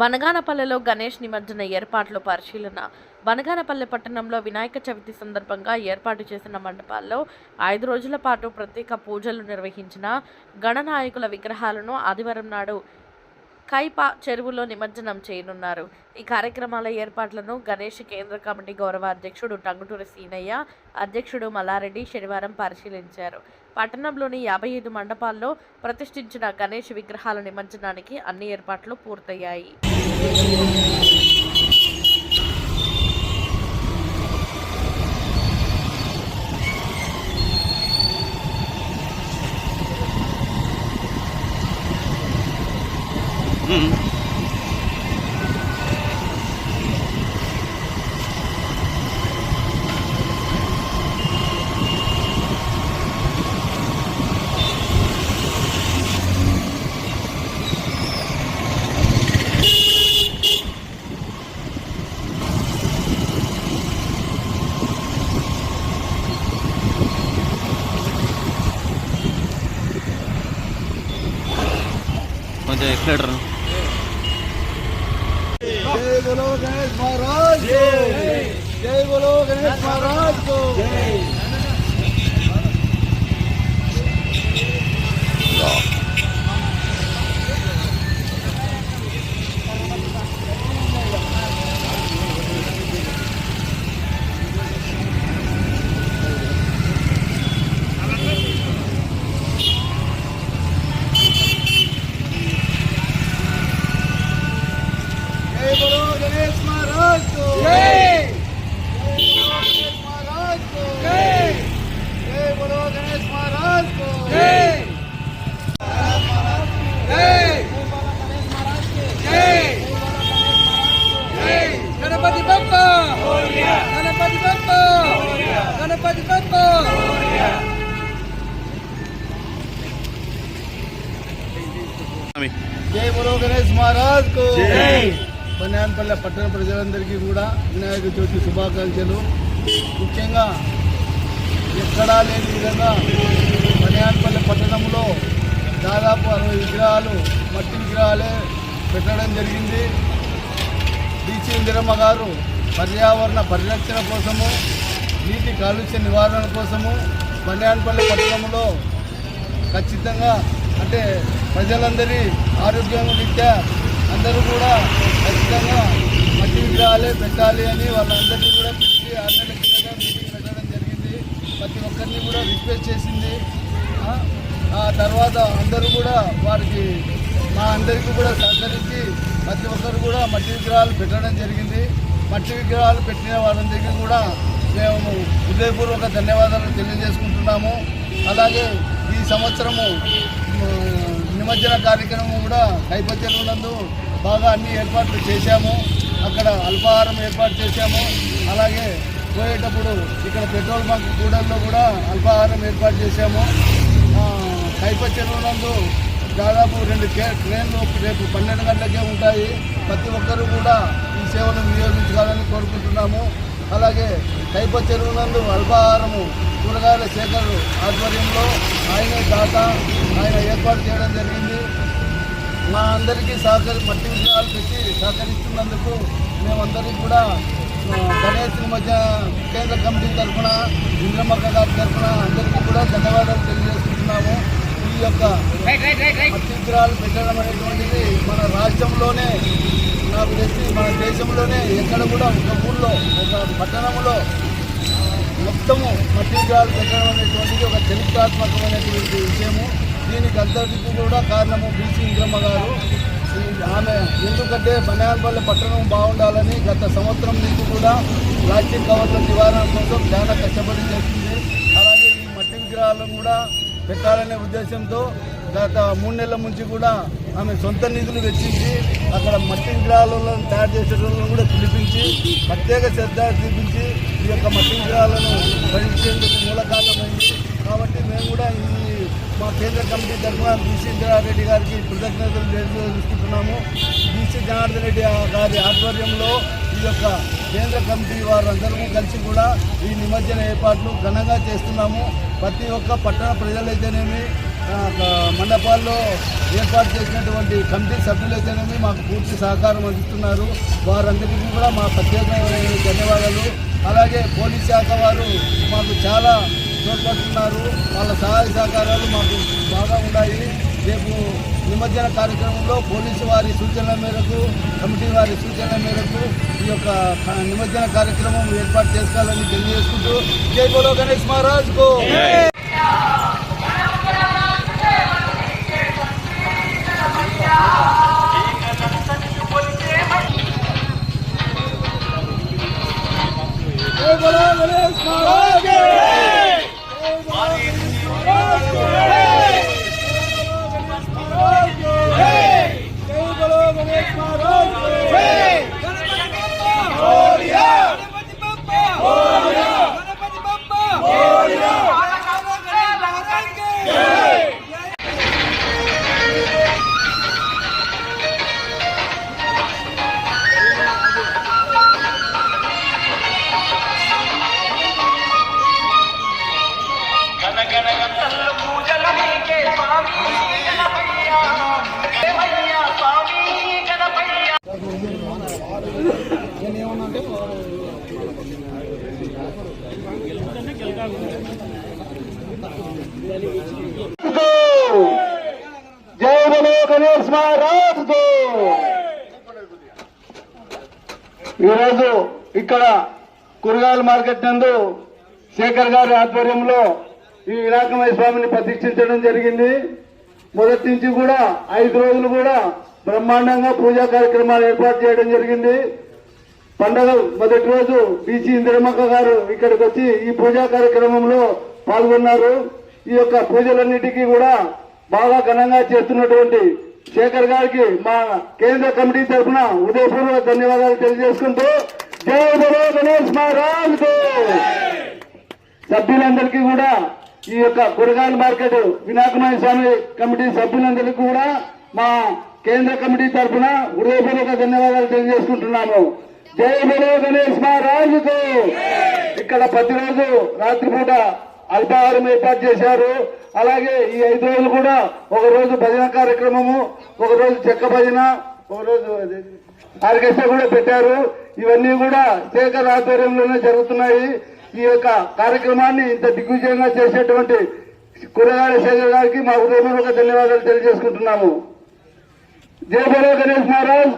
బనగానపల్లెలో గణేష్ నిమజ్జన ఏర్పాట్ల పరిశీలన. బనగానపల్లె పట్టణంలో వినాయక చవితి సందర్భంగా ఏర్పాటు చేసిన మండపాల్లో ఐదు రోజుల పాటు ప్రత్యేక పూజలు నిర్వహించిన గణనాయకుల విగ్రహాలను ఆదివారం నాడు కైపా చెరువులో నిమజ్జనం చేయనున్నారు. ఈ కార్యక్రమాల ఏర్పాట్లను గణేష్ కేంద్ర కమిటీ గౌరవ అధ్యక్షుడు టంగుటూరి సీనయ్య అధ్యక్షుడు మల్లారెడ్డి శనివారం పరిశీలించారు. పట్టణంలోని యాభై ఐదు మండపాల్లో ప్రతిష్ఠించిన గణేష్ విగ్రహాల నిమజ్జనానికి అన్ని ఏర్పాట్లు పూర్తయ్యాయి. 嗯。కొంచెం ఎక్స్లేటర్ జై బోలో గణేష్ మహారాజ్ జై బోలో గణేష్ మహారాజ్ జై బోలో గణేష్ మహారాజ్కు. పన్యాన్పల్లె పట్టణ ప్రజలందరికీ కూడా వినాయక చవితి శుభాకాంక్షలు. ముఖ్యంగా ఎక్కడా లేని విధంగా పన్యాన్పల్లె పట్టణంలో దాదాపు అరవై విగ్రహాలు మట్టి విగ్రహాలే పెట్టడం జరిగింది. బీసీ ఇందిరమ్మ గారు పర్యావరణ పరిరక్షణ కోసము నీటి కాలుష్య నివారణ కోసము పన్యాన్పల్లె పట్టణంలో ఖచ్చితంగా అంటే ప్రజలందరి ఆరోగ్యం రీత్యా అందరూ కూడా ఖచ్చితంగా మట్టి విగ్రహాలే పెట్టాలి అని వాళ్ళందరినీ కూడా పిలిచి ఆరు నెలల కిందట మీటింగ్ పెట్టడం జరిగింది. ప్రతి ఒక్కరిని కూడా రిక్వెస్ట్ చేసింది. ఆ, తర్వాత అందరూ కూడా వారికి మా అందరికీ కూడా సహకరించి ప్రతి ఒక్కరు కూడా మట్టి విగ్రహాలు పెట్టడం జరిగింది. మట్టి విగ్రహాలు పెట్టిన వారందరికీ కూడా మేము హృదయపూర్వక ధన్యవాదాలు తెలియజేసుకుంటున్నాము. అలాగే ఈ సంవత్సరము నిమజ్జన కార్యక్రమం కూడా కైపత్యం నందు బాగా అన్ని ఏర్పాట్లు చేశాము. అక్కడ అల్పాహారం ఏర్పాటు చేశాము. అలాగే పోయేటప్పుడు ఇక్కడ పెట్రోల్ బంక్ కూడల్లో కూడా అల్పాహారం ఏర్పాటు చేశాము. కైప కైపత్యం నందు దాదాపు రెండు ట్రైన్లు రేపు పన్నెండు గంటలకే ఉంటాయి. ప్రతి ఒక్కరూ కూడా ఈ సేవను వినియోగించుకోవాలని కోరుకుంటున్నాము. అలాగే కైప చెరువు నందు అల్పాహారము కూరగాయల శేఖరు ఆధ్వర్యంలో ఆయన దాత ఆయన ఏర్పాటు చేయడం జరిగింది. మా అందరికీ సహకరి మట్టి విగ్రహాలు పెట్టి సహకరిస్తున్నందుకు మేమందరికీ కూడా గణేష్ మధ్య కేంద్ర కమిటీ తరఫున ఇంద్రమక్క గారి తరఫున అందరికీ కూడా ధన్యవాదాలు తెలియజేస్తున్నాము ఈ యొక్క మట్టి విగ్రహాలు పెట్టడం అనేటువంటిది మన రాష్ట్రంలోనే నాకు తెలిసి మన దేశంలోనే ఎక్కడ కూడా ఒక ఊళ్ళో ఒక పట్టణంలో మొత్తము మట్టి విగ్రహాలు పెట్టడం అనేటువంటిది ఒక చరిత్రాత్మకమైనటువంటి విషయము. దీనికి అంతటికి కూడా కారణము బీసీ ఇంద్రమ్మ గారు. ఆమె ఎందుకంటే బనాయనపల్లి పట్టణం బాగుండాలని గత సంవత్సరం నుంచి కూడా ప్లాస్టిక్ కవర్ల నివారణ కోసం చాలా కష్టపడి చేస్తుంది అలాగే ఈ మట్టి విగ్రహాలను కూడా పెట్టాలనే ఉద్దేశంతో గత మూడు నెలల నుంచి కూడా ఆమె సొంత నిధులు వెచ్చించి అక్కడ మట్టి విగ్రహాలను తయారు చేసే కూడా పిలిపించి ప్రత్యేక శ్రద్ధ చూపించి ఈ యొక్క మట్టి విగ్రహాలను భరించేందుకు మూల కారణమైంది. కాబట్టి మేము కూడా ఈ మా కేంద్ర కమిటీ తరఫున బీసీ ఇందిరారెడ్డి గారికి కృతజ్ఞతలు తెలియజేసుకుంటున్నాము బీసీ జనార్దన్ రెడ్డి గారి ఆధ్వర్యంలో ఈ యొక్క కేంద్ర కమిటీ వారందరము కలిసి కూడా ఈ నిమజ్జన ఏర్పాట్లు ఘనంగా చేస్తున్నాము. ప్రతి ఒక్క పట్టణ ప్రజలైతేనేమి మండపాల్లో ఏర్పాటు చేసినటువంటి కమిటీ సభ్యులైతేనేమి మాకు పూర్తి సహకారం అందిస్తున్నారు. వారందరికీ కూడా మా ప్రత్యేకమైన ధన్యవాదాలు. అలాగే పోలీస్ శాఖ వారు మాకు చాలా తోడ్పడుతున్నారు. వాళ్ళ సహాయ సహకారాలు మాకు బాగా ఉన్నాయి. రేపు నిమజ్జన కార్యక్రమంలో పోలీసు వారి సూచనల మేరకు కమిటీ వారి సూచనల మేరకు ఈ యొక్క నిమజ్జన కార్యక్రమం ఏర్పాటు చేసుకోవాలని తెలియజేసుకుంటూ జై బోలో గణేష్ మహారాజ్కు. జై బలో గణేష్ మహారాజ్ ఈరోజు ఇక్కడ కూరగాయల మార్కెట్ నందు శేఖర్ గారి ఆధ్వర్యంలో ఈ వినాయకమయ స్వామిని ప్రతిష్ఠించడం జరిగింది. మొదటి నుంచి కూడా ఐదు రోజులు కూడా బ్రహ్మాండంగా పూజా కార్యక్రమాలు ఏర్పాటు చేయడం జరిగింది. పండగ మొదటి రోజు బీసీ ఇందిరమక్క గారు ఇక్కడికి వచ్చి ఈ పూజా కార్యక్రమంలో పాల్గొన్నారు. ఈ యొక్క పూజలన్నిటికీ కూడా బాగా ఘనంగా చేస్తున్నటువంటి శేఖర్ గారికి మా కేంద్ర కమిటీ తరఫున ఉదయపూర్వక ధన్యవాదాలు తెలియజేసుకుంటూ జై బలో గణేష్ మహారాజ్ సభ్యులందరికీ కూడా ఈ యొక్క కూరగాయల మార్కెట్ వినాయకమైన స్వామి కమిటీ సభ్యులందరికీ కూడా మా కేంద్ర కమిటీ తరఫున హృదయపూర్వక ధన్యవాదాలు తెలియజేసుకుంటున్నాము. జై బలో గణేష్ మహారాజుకు! ఇక్కడ ప్రతిరోజు రాత్రిపూట అల్పాహారం ఏర్పాటు చేశారు. అలాగే ఈ ఐదు రోజులు కూడా ఒక రోజు భజన కార్యక్రమము ఒక రోజు చెక్క భజన ఒక రోజు ఆర్కెస్ట్రా కూడా పెట్టారు. ఇవన్నీ కూడా శేఖర్ ఆధ్వర్యంలోనే జరుగుతున్నాయి. ఈ యొక్క కార్యక్రమాన్ని ఇంత దిగ్విజయంగా చేసేటువంటి కూరగాయల శేఖర్ గారికి మా హృదయపూర్వక ధన్యవాదాలు తెలియజేసుకుంటున్నాము. జయపూర్వ గణేష్ మహారాజ్